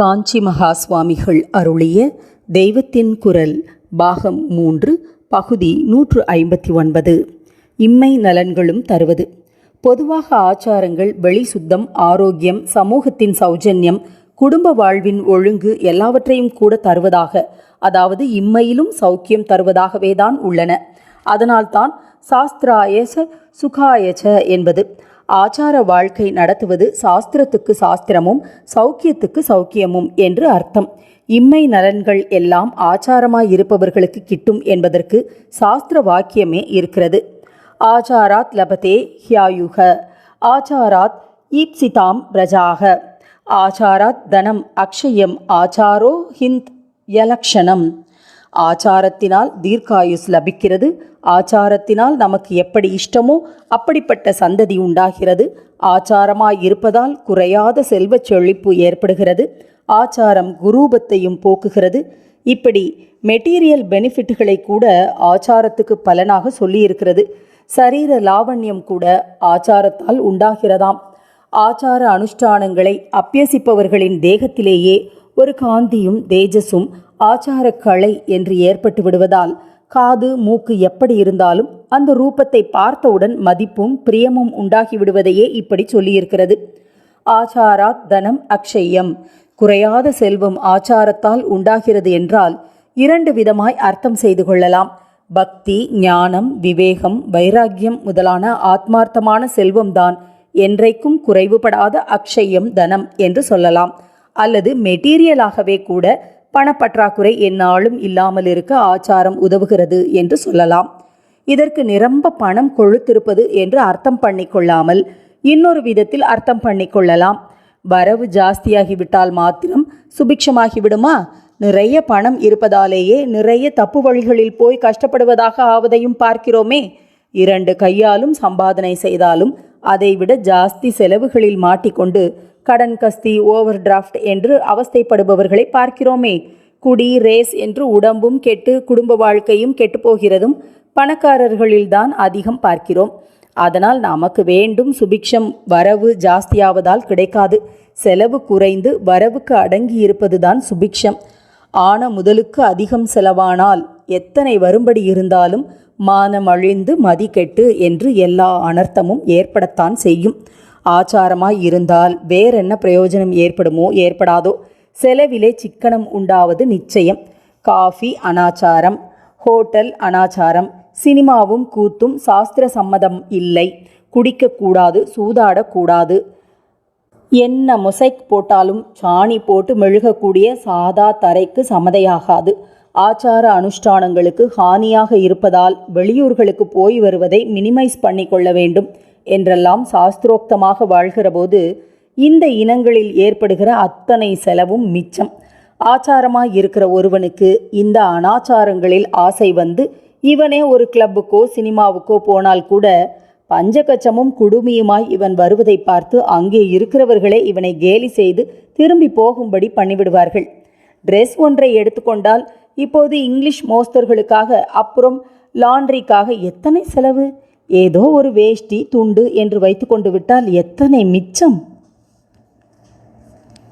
காஞ்சி மகா சுவாமிகள் அருளிய தெய்வத்தின் குரல் பாகம் மூன்று பகுதி நூற்று ஐம்பத்தி ஒன்பது. இம்மை நலன்களும் தருவது. பொதுவாக ஆச்சாரங்கள் வெளி சுத்தம் ஆரோக்கியம் சமூகத்தின் சௌஜன்யம் குடும்ப வாழ்வின் ஒழுங்கு எல்லாவற்றையும் கூட தருவதாக அதாவது இம்மையிலும் சௌக்கியம் தருவதாகவே தான் உள்ளன. அதனால்தான் சாஸ்திராயச சுகாயச என்பது ஆச்சார வாழ்க்கை நடத்துவது சாஸ்திரத்துக்கு சாஸ்திரமும் சௌக்கியத்துக்கு சௌக்கியமும் என்று அர்த்தம். இம்மை நலன்கள் எல்லாம் ஆச்சாரமாய் இருப்பவர்களுக்கு கிட்டும் என்பதற்கு சாஸ்திர வாக்கியமே இருக்கிறது. ஆச்சாராத் லபதே ஹியாயுக ஆச்சாராத் ஈப்சிதாம் பிரஜாக ஆச்சாராத் தனம் அக்ஷயம் ஆச்சாரோ ஹிந்த் யலக்ஷணம். ஆச்சாரத்தினால் தீர்க்காயுஸ் லபிக்கிறது. ஆச்சாரத்தினால் நமக்கு எப்படி இஷ்டமோ அப்படிப்பட்ட சந்ததி உண்டாகிறது. ஆச்சாரமாய் இருப்பதால் குறையாத செல்வச் செழிப்பு ஏற்படுகிறது. ஆச்சாரம் குரூபத்தையும் போக்குகிறது. இப்படி மெட்டீரியல் பெனிஃபிட்டுகளை கூட ஆச்சாரத்துக்கு பலனாக சொல்லியிருக்கிறது. சரீர லாவண்யம் கூட ஆச்சாரத்தால் உண்டாகிறதாம். ஆச்சார அனுஷ்டானங்களை அப்பியசிப்பவர்களின் தேகத்திலேயே ஒரு காந்தியும் தேஜஸும் ஆச்சார கலை என்று ஏற்பட்டு விடுவதால் காது மூக்கு எப்படி இருந்தாலும் அந்த ரூபத்தை பார்த்தவுடன் மதிப்பும் பிரியமும் உண்டாகி விடுவதையே இப்படி சொல்லியிருக்கிறது. ஆச்சாராத் தனம் அக்ஷயம். குறையாத செல்வம் ஆச்சாரத்தால் உண்டாகிறது என்றால் இரண்டு விதமாய் அர்த்தம் செய்து கொள்ளலாம். பக்தி ஞானம் விவேகம் வைராக்கியம் முதலான ஆத்மார்த்தமான செல்வம்தான் என்றைக்கும் குறைவுபடாத அக்ஷயம் தனம் என்று சொல்லலாம். அல்லது மெட்டீரியலாகவே கூட பணப்பற்றாக்குறை எந்நாளும் இல்லாமல் இருக்க ஆச்சாரம் உதவுகிறது என்று சொல்லலாம். இதற்கு நிரம்ப பணம் கொழுத்திருப்பது என்று அர்த்தம் பண்ணிக்கொள்ளாமல் இன்னொரு விதத்தில் அர்த்தம் பண்ணிக்கொள்ளலாம். வரவு ஜாஸ்தியாகிவிட்டால் மாத்திரம் சுபிக்ஷமாகிவிடுமா? நிறைய பணம் இருப்பதாலேயே நிறைய தப்பு வழிகளில் போய் கஷ்டப்படுவதாக ஆவதையும் பார்க்கிறோமே. இரண்டு கையாலும் சம்பாதனை செய்தாலும் அதைவிட ஜாஸ்தி செலவுகளில் மாட்டிக்கொண்டு கடன் கஸ்தி ஓவர் டிராஃப்ட் என்று அவஸ்தைப்படுபவர்களை பார்க்கிறோமே. குடி ரேஸ் என்று உடம்பும் கெட்டு குடும்ப வாழ்க்கையும் கெட்டுப்போகிறதும் பணக்காரர்களில்தான் அதிகம் பார்க்கிறோம். அதனால் நமக்கு வேண்டும் சுபிக்ஷம். வரவு ஜாஸ்தியாவதால் கிடைக்காது. செலவு குறைந்து வரவுக்கு அடங்கி இருப்பதுதான் சுபிக்ஷம். ஆன முதலுக்கு அதிகம் செலவானால் எத்தனை வரும்படி இருந்தாலும் மானம் அழிந்து என்று எல்லா அனர்த்தமும் ஏற்படத்தான் செய்யும். ஆச்சாரமாய் இருந்தால் வேறென்ன பிரயோஜனம் ஏற்படுமோ? ஏற்படாதோ? செலவிலே சிக்கனம் உண்டாவது நிச்சயம். காஃபி அனாச்சாரம் ஹோட்டல் அனாச்சாரம் சினிமாவும் கூத்தும் சாஸ்திர சம்மதம் இல்லை. குடிக்கக்கூடாது சூதாடக்கூடாது என்ன மொசைக் போட்டாலும் சாணி போட்டு மெழுகக்கூடிய சாதா தரைக்கு சமதையாகாது. ஆச்சார அனுஷ்டானங்களுக்கு ஹானியாக இருப்பதால் வெளியூர்களுக்கு போய் வருவதை மினிமைஸ் பண்ணி கொள்ள வேண்டும் என்றெல்லாம் சாஸ்திரோக்தமாக வாழ்கிறபோது இந்த இனங்களில் ஏற்படுகிற அத்தனை செலவும் மிச்சம். ஆச்சாரமாக இருக்கிற ஒருவனுக்கு இந்த அனாச்சாரங்களில் ஆசை வந்து இவனே ஒரு கிளப்புக்கோ சினிமாவுக்கோ போனால் கூட பஞ்சகச்சமும் குடுமியுமாய் இவன் வருவதை பார்த்து அங்கே இருக்கிறவர்களே இவனை கேலி செய்து திரும்பி போகும்படி பண்ணிவிடுவார்கள். ட்ரெஸ் ஒன்றை எடுத்துக்கொண்டால் இப்போது இங்கிலீஷ் மோஸ்தர்களுக்காக அப்புறம் லாண்ட்ரிக்காக எத்தனை செலவு? ஏதோ ஒரு வேஷ்டி துண்டு என்று வைத்துக்கொண்டு விட்டால் எத்தனை மிச்சம்?